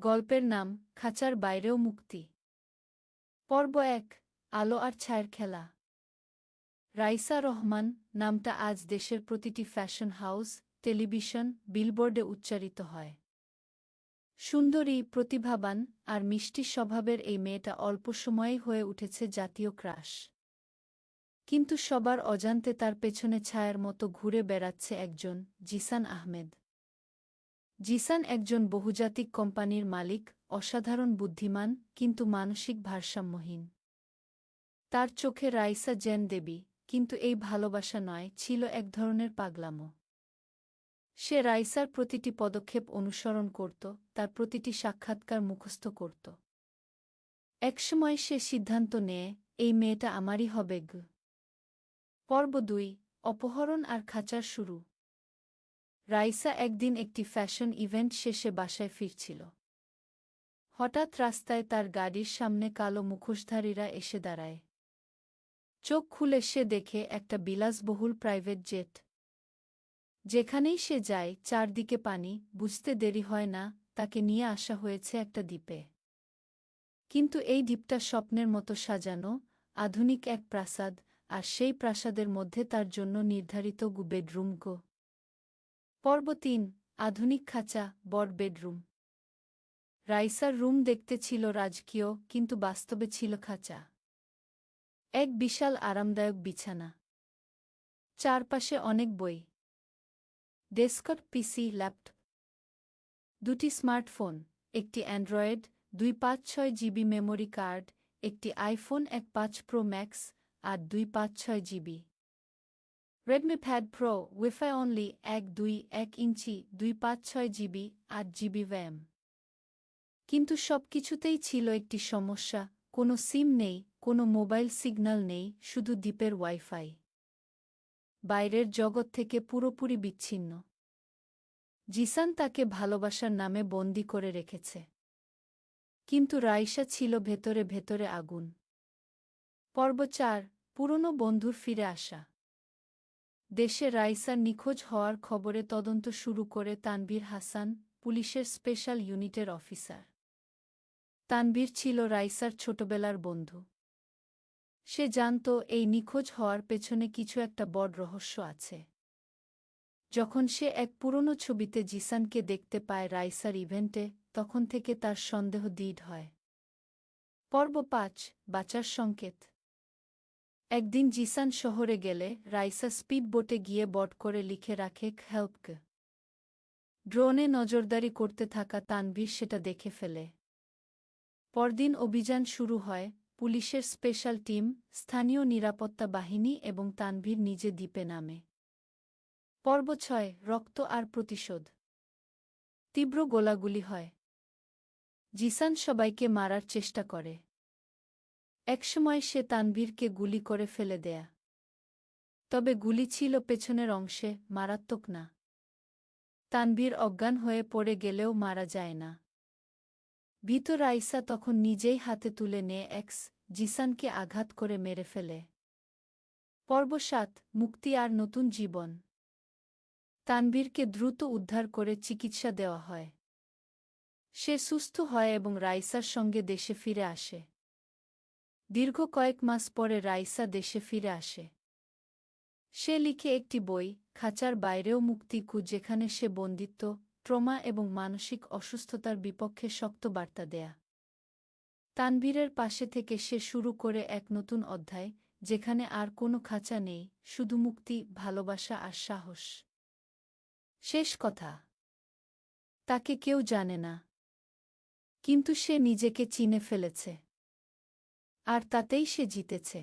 গল্পের নাম খাঁচার বাইরেও মুক্তি। পর্ব এক, আলো আর ছায়ের খেলা। রাইসা রহমান নামটা আজ দেশের প্রতিটি ফ্যাশন হাউস, টেলিভিশন, বিলবোর্ডে উচ্চারিত হয়। সুন্দরী, প্রতিভাবান আর মিষ্টি স্বভাবের এই মেয়েটা অল্প সময়েই হয়ে উঠেছে জাতীয় ক্রাশ। কিন্তু সবার অজান্তে তার পেছনে ছায়ার মতো ঘুরে বেড়াচ্ছে একজন জিসান আহমেদ। জিসান একজন বহুজাতিক কোম্পানির মালিক, অসাধারণ বুদ্ধিমান, কিন্তু মানসিক ভারসাম্যহীন। তার চোখে রাইসা জেন দেবী, কিন্তু এই ভালোবাসা নয়, ছিল এক ধরনের পাগলামো। সে রাইসার প্রতিটি পদক্ষেপ অনুসরণ করত, তার প্রতিটি সাক্ষাৎকার মুখস্থ করত। একসময় সে সিদ্ধান্ত নেয়, এই মেয়েটা আমারই হবে গ। পর্ব দুই, অপহরণ আর খাঁচার শুরু। রাইসা একদিন একটি ফ্যাশন ইভেন্ট শেষে বাসায় ফিরছিল। হঠাৎ রাস্তায় তার গাড়ির সামনে কালো মুখোশধারীরা এসে দাঁড়ায়। চোখ খুলে সে দেখে একটা বিলাসবহুল প্রাইভেট জেট। যেখানেই সে যায়, চারদিকে পানি, বুঝতে দেরি হয় না, তাকে নিয়ে আসা হয়েছে একটা দ্বীপে। কিন্তু এই দ্বীপটা স্বপ্নের মতো সাজানো, আধুনিক এক প্রাসাদ, আর সেই প্রাসাদের মধ্যে তার জন্য নির্ধারিত বেডরুম গো। পর্ব তিন, আধুনিক খাঁচা, বড় বেডরুম। রাইসার রুম দেখতে ছিল রাজকীয়, কিন্তু বাস্তবে ছিল খাঁচা। এক বিশাল আরামদায়ক বিছানা। চারপাশে অনেক বই। Desktop, PC, laptop. দুটি স্মার্টফোন, একটি অ্যান্ড্রয়েড, দুই পাঁচ ছয় জিবি মেমোরি কার্ড, একটি আইফোন, এক পাঁচ প্রো ম্যাক্স আর দুই পাঁচ ছয় GB. Redmi Pad Pro WiFi only এক দুই এক ইঞ্চি, দুই পাঁচ ছয় জিবি, আট জিবি ভ্যাম কিন্তু সব কিছুতেই ছিল একটি সমস্যা, কোনো সিম নেই, কোনো মোবাইল সিগন্যাল নেই, শুধু দ্বীপের ওয়াইফাই বাইরের জগৎ থেকে পুরোপুরি বিচ্ছিন্ন। জিসান তাকে ভালোবাসার নামে বন্দি করে রেখেছে। কিন্তু রাইসা ছিল ভেতরে ভেতরে আগুন। পর্ব চার, পুরনো বন্ধুর ফিরে আসা। দেশে রাইসার নিখোঁজ হওয়ার খবরে তদন্ত শুরু করে তানবীর হাসান, পুলিশের স্পেশাল ইউনিটের অফিসার। তানবীর ছিল রাইসার ছোটবেলার বন্ধু। সে জানত এই নিখোঁজ হওয়ার পেছনে কিছু একটা বড় রহস্য আছে। যখন সে এক পুরনো ছবিতে জিসানকে দেখতে পায় রাইসার ইভেন্টে, তখন থেকে তার সন্দেহ দৃঢ় হয়। পর্ব পাঁচ, বাঁচার সংকেত। একদিন জিসান শহরে গেলে রাইসা স্পিড বোটে গিয়ে বট করে লিখে রাখে হেল্পকে। ড্রোনে নজরদারি করতে থাকা তানবীর সেটা দেখে ফেলে। পরদিন অভিযান শুরু হয় পুলিশের স্পেশাল টিম, স্থানীয় নিরাপত্তা বাহিনী এবং তানভীর নিজে দ্বীপে নামে। পর্ব ছয়, রক্ত আর প্রতিশোধ। তীব্র গোলাগুলি হয়। জিসান সবাইকে মারার চেষ্টা করে। একসময় সে তানভীরকে গুলি করে ফেলে দেয়া। তবে গুলি ছিল পেছনের অংশে, মারাত্মক না। তানভীর অজ্ঞান হয়ে পড়ে গেলেও মারা যায় না। ভীত রাইসা তখন নিজেই হাতে তুলে নিয়ে এক্স জিসানকে আঘাত করে মেরে ফেলে। পর্ব সাত, মুক্তি আর নতুন জীবন। তানবীরকে দ্রুত উদ্ধার করে চিকিৎসা দেওয়া হয়। সে সুস্থ হয় এবং রাইসার সঙ্গে দেশে ফিরে আসে। দীর্ঘ কয়েক মাস পরে রাইসা দেশে ফিরে আসে। সে লিখে একটি বই, খাঁচার বাইরেও মুক্তিকু যেখানে সে বন্দিত্ব, ট্রমা এবং মানসিক অসুস্থতার বিপক্ষে শক্ত বার্তা দেয়া। তানভীরের পাশে থেকে সে শুরু করে এক নতুন অধ্যায়, যেখানে আর কোনো খাঁচা নেই, শুধু মুক্তি, ভালোবাসা আর সাহস। শেষ কথা। তাকে কেউ জানে না। কিন্তু সে নিজেকে চিনে ফেলেছে। আর তাতেই সে জিতেছে।